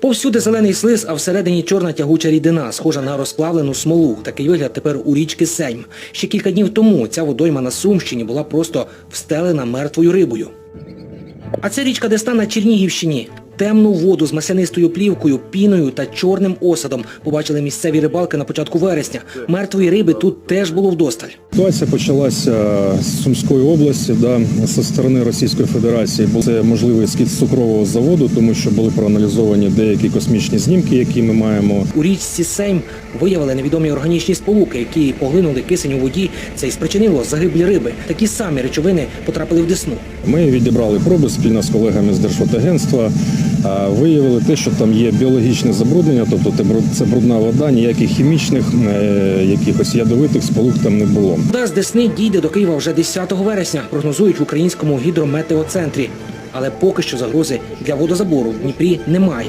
Повсюди зелений слиз, а всередині чорна тягуча рідина, схожа на розплавлену смолу. Такий вигляд тепер у річки Сейм. Ще кілька днів тому ця водойма на Сумщині була просто встелена мертвою рибою. А це річка Десна на Чернігівщині. Темну воду з маслянистою плівкою, піною та чорним осадом побачили місцеві рибалки на початку вересня. Мертвої риби тут теж було вдосталь. Ситуація почалася з Сумської області, да, зі сторони Російської Федерації. Був це можливий скид з цукрового заводу, тому що були проаналізовані деякі космічні знімки, які ми маємо. У річці Сейм виявили невідомі органічні сполуки, які поглинули кисень у воді. Це і спричинило загиблі риби. Такі самі речовини потрапили в Десну. Ми відібрали проби спільно з колегами з Держводагентства. Виявили те, що там є біологічне забруднення, тобто це брудна вода, ніяких хімічних, е, якихось ядовитих сполук там не було. Вода з Десни дійде до Києва вже 10 вересня, прогнозують в українському гідрометеоцентрі. Але поки що загрози для водозабору в Дніпрі немає.